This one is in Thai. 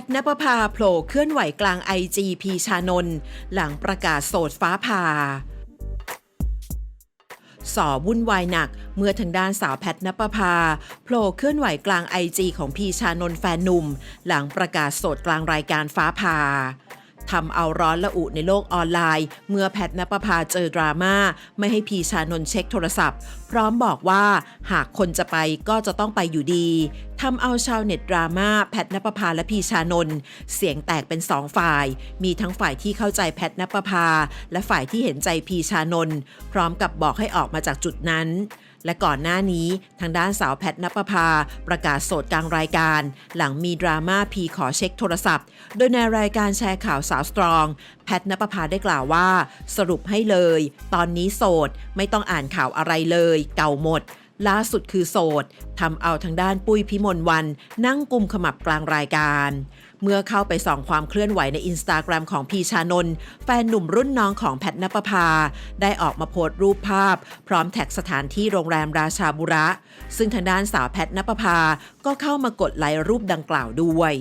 ทนปภาโผล่เคลื่อนไหวกลางไอจีพีชานนท์หลังประกาศโสดฟ้าผ่าสอวุ่นวายหนัก เมื่อทางด้านสาวแพทนปภาโผล่เคลื่อนไหวกลางไอจีของพีชานนท์แฟนหนุ่ม หลังประกาศโสดกลางรายการฟ้าผ่า ทำเอาร้อนละอุในโลกออนไลน์ เมื่อแพทนปภาเจอดราม่าไม่ให้พีชานนเช็คโทรศัพท์ พร้อมบอกว่าหากคนจะไปก็จะต้องไปอยู่ดีทำเอาชาวเน็ตดราม่าแพทนปภาและพีชานนเสียงแตกเป็นสองฝ่าย มีทั้งฝ่ายที่เข้าใจแพทนปภาและฝ่ายที่เห็นใจพีชานนพร้อมกับบอกให้ออกมาจากจุดนั้น และก่อนหน้านี้ทางด้านสาวแพทนปภา ประกาศโสดกลางรายการ หลังมีดราม่าพีขอเช็คโทรศัพท์ โดยในรายการแชร์ข่าวสาวสตรอง แพทนปภาได้กล่าวว่า สรุปให้เลย ตอนนี้โสด ไม่ต้องอ่านข่าวอะไรเลย เก่าหมด ล่าสุดคือโสดทำเอาทางด้านปุ้ยพิมลวัน นั่งกุมขมับกลางรายการ เมื่อเข้าไปส่องความเคลื่อนไหวในอินสตาแกรมของพีชานนท์แฟนหนุ่มรุ่นน้องของแพทนปภา ได้ออกมาโพสต์รูปภาพ พร้อมแท็กสถานที่โรงแรมราชาบุระ ซึ่งทางด้านสาวแพทนปภาก็เข้ามากดไลค์รูปดังกล่าวด้วย